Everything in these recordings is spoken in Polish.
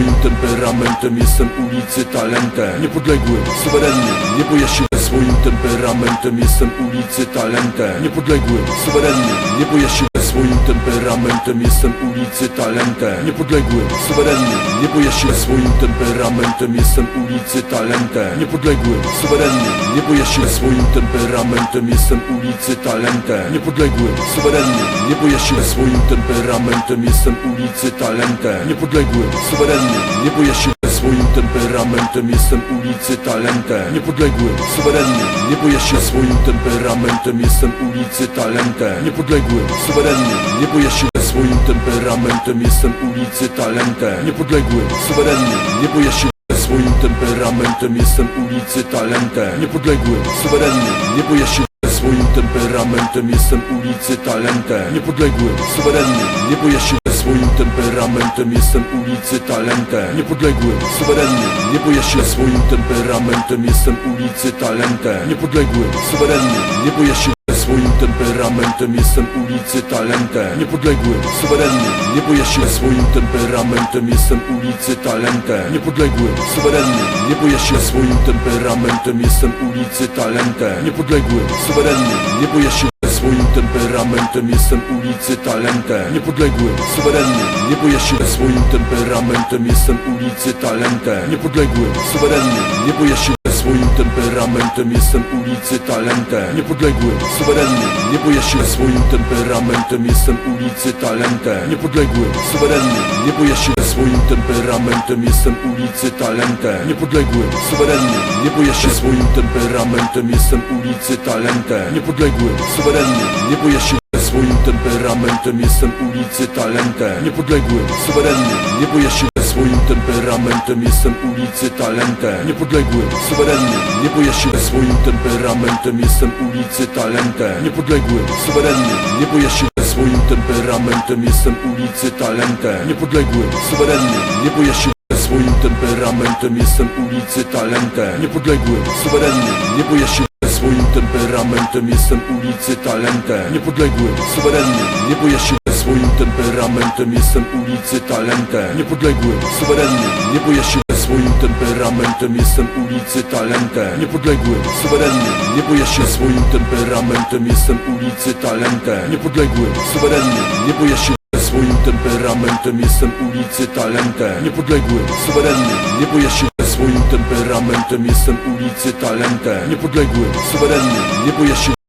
swoim temperamentem Jestem ulicy talentem. Niepodległy, suwerenny, nie boję się swoim temperamentem. Jestem ulicy talentem. Niepodległy, suwerenny, nie boję się swoim temperamentem Jestem ulicy talentem. Niepodległy, suwerenny, nie boję się. Swoim temperamentem Jestem ulicy talentem. Niepodległy, suwerenny, nie boję się. Swoim temperamentem Jestem ulicy talentem. Niepodległy, suwerenny, nie boję się. Swoim temperamentem Jestem ulicy talentem. Niepodległy, suwerenny, nie boję się swoim temperamentem Jestem ulicy talentem. Niepodległy, suwerenny, nie boję się swoim temperamentem Jestem ulicy talentem. Niepodległy, suwerenny, nie boję się swoim temperamentem Jestem ulicy talentem. Niepodległy, suwerenny, nie boję się swoim temperamentem Jestem ulicy talentem. Niepodległy, suwerenny, nie boję się swoim temperamentem Jestem ulicy talentem. Niepodległy, suwerenny, nie boję się swoim temperamentem Jestem ulicy talentem. Niepodległy, suwerenny, nie boję się swoim temperamentem Jestem ulicy talentem. Niepodległy, suwerenny, nie boję się swoim temperamentem Jestem ulicy talentem. Niepodległy, suwerenny, nie boję się swoim temperamentem Jestem ulicy talentem. Niepodległy, suwerenny, nie boję się swoim temperamentem Jestem ulicy talentem. Niepodległy, suwerenny, nie boję się temperamentem Jestem ulicy talentem. Niepodległy, suwerenny, nie boję się swoim temperamentem Jestem ulicy talentem. Niepodległy, suwerenny, nie boję się swoim temperamentem. Jestem ulicy talentem. Niepodległy, suwerenny, nie boję się swoim temperamentem. Jestem ulicy talentem. Niepodległy, suwerenny, nie boję się swoim temperamentem. Jestem ulicy talentem. Niepodległy, suwerenny, nie boję się swoim temperamentem. Jestem ulicy talentem. Niepodległy, suwerenny, nie boję się swoim temperamentem. Jestem ulicy talentem. Niepodległy, suwerenny, nie boję się swoim temperamentem. Jestem ulicy talentem. Niepodległy, suwerenny, nie boję się swoim temperamentem. Jestem ulicy talentem. Niepodległy, suwerenny, nie boję się swoim temperamentem. Jestem ulicy talentem. Niepodległy, suwerenny, nie boję się swoim temperamentem. Jestem ulicy talentem. Niepodległy, suwerenny, nie boję się swoim temperamentem. Jestem ulicy talentem. Niepodległy, suwerenny, nie boję się swoim temperamentem. Jestem ulicy talentem. Niepodległy, suwerenny, nie boję się swoim temperamentem. Jestem ulicy talentem. Niepodległy, suwerenny, nie boję się swoim temperamentem. Jestem ulicy talentem. Niepodległy, suwerenny, nie boję się swoim temperamentem. Jestem ulicy talentem. Niepodległy, suwerenny, nie boję się swoim temperamentem. Jestem ulicy talentem. Niepodległy, suwerenny, nie boję się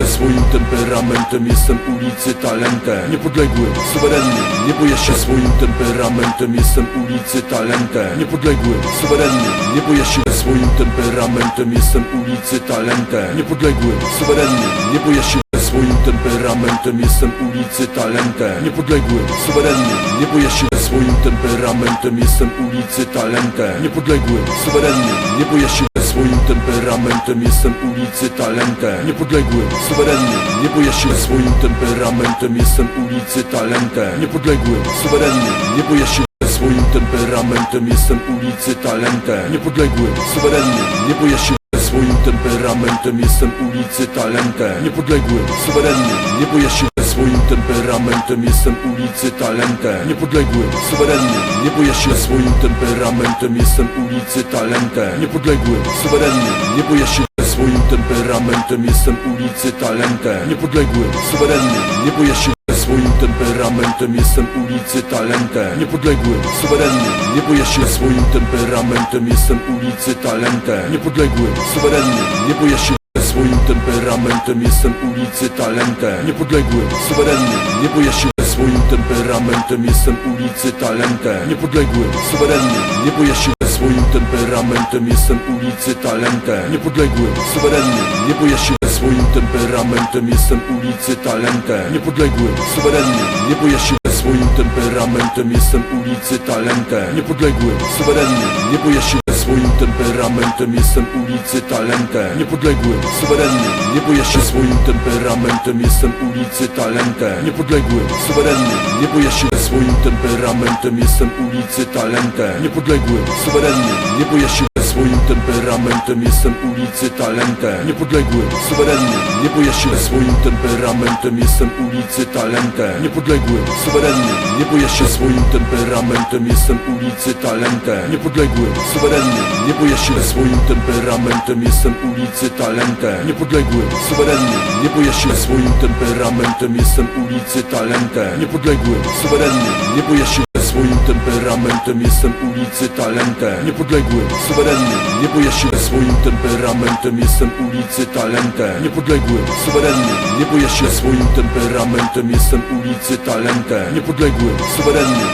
temperamentem Jestem ulicy talentem. Niepodległy, suwerenny, nie boję się swoim temperamentem Jestem ulicy talentem. Niepodległy, suwerenny, nie boję się swoim temperamentem Jestem ulicy talentem. Niepodległy, suwerenny, nie boję się swoim temperamentem Jestem ulicy talentem. Niepodległy, suwerenny, nie boję się swoim temperamentem Jestem ulicy talentem. Niepodległy, suwerenny, nie boję się swoim temperamentem Jestem ulicy talentem. Niepodległy, suwerenny, nie boję się swoim temperamentem Jestem ulicy talentem. Niepodległy, suwerenny, nie boję się swoim temperamentem Jestem ulicy talentem. Niepodległy, suwerenny, nie boję się swoim temperamentem Jestem ulicy talentem. Niepodległy, suwerenny, nie boję się swoim temperamentem. Jestem ulicy talentem. Niepodległy, suwerenny, nie boję się swoim temperamentem. Jestem ulicy talentem. Niepodległy, suwerenny, nie boję się swoim temperamentem. Jestem ulicy talentem. Niepodległy, suwerenny, nie boję się swoim temperamentem. Jestem ulicy talentem. Niepodległy, suwerenny, nie boję się swoim temperamentem. Jestem ulicy talentem. Niepodległy, suwerenny, nie boję się swoim temperamentem Jestem ulicy talentem. Niepodległy, suwerenny, nie boję się swoim temperamentem Jestem ulicy talentem. Niepodległy, suwerenny, nie boję się swoim temperamentem Jestem ulicy talentem. Niepodległy, suwerenny, nie boję się swoim temperamentem Jestem ulicy talentem. Niepodległy, suwerenny, nie boję się swoim temperamentem Jestem ulicy talentem. Niepodległy, suwerenny, nie boję się swoim temperamentem Jestem ulicy talentem. Niepodległy, suwerenny, nie boję się swoim temperamentem Jestem ulicy talentem. Niepodległy, suwerenny, nie boję się swoim temperamentem Jestem ulicy talentem. Niepodległy, suwerenny, nie boję się swoim temperamentem. Jestem ulicy talentem. Niepodległym, suwerennym. Nie boję się swoim temperamentem. Jestem ulicy talentem. Niepodległym, suwerennym. Nie boję się swoim temperamentem. Jestem ulicy talentem. Niepodległym, suwerennym. Nie boję się swoim temperamentem. Jestem ulicy talentem. Niepodległym, suwerennym. Nie boję się swoim temperamentem. Jestem ulicy talentem. Niepodległym, suwerennym. Nie boję się swoim temperamentem Jestem ulicy talentem. Niepodległym, suwerennym się swoim temperamentem Jestem ulicy talentem. Niepodległym, suwerennym się swoim temperamentem Jestem ulicy talentem. Niepodległym, suwerennym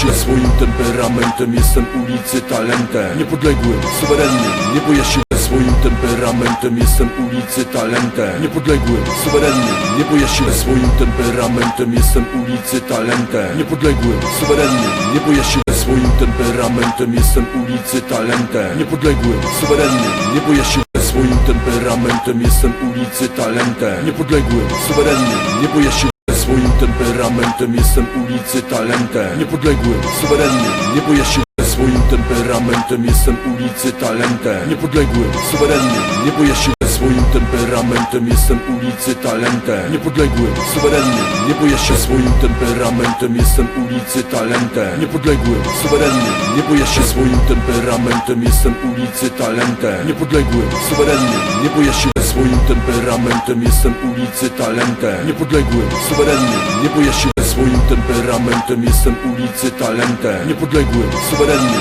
się swoim temperamentem Jestem ulicy talentem. Niepodległym, suwerennym Nie boję się swoim temperamentem. Jestem ulicy talentem. Niepodległym, suwerennym. Nie boję się swoim temperamentem. Jestem ulicy talentem. Niepodległym, suwerennym. Nie boję się swoim temperamentem. Jestem ulicy talentem. Niepodległym, suwerennym. Nie boję się swoim temperamentem. Jestem ulicy talentem. Niepodległym, suwerennym. Nie boję się swoim temperamentem. Jestem ulicy talentem. Niepodległym, suwerennym. Nie boję się swoim temperamentem Jestem ulicy talentem. Niepodległym, suwerennym Nie boję się swoim temperamentem Jestem ulicy talentem. Niepodległym, suwerennym Nie boję się swoim temperamentem Jestem ulicy talentem. Niepodległym, suwerennym Nie boję się swoim temperamentem Jestem ulicy talentem. Niepodległym, suwerennym Nie boję się swoim temperamentem Jestem ulicy talentem. Niepodległym, suwerennym Nie boję się swoim temperamentem. Jestem ulicy talentem. Niepodległym, suwerennym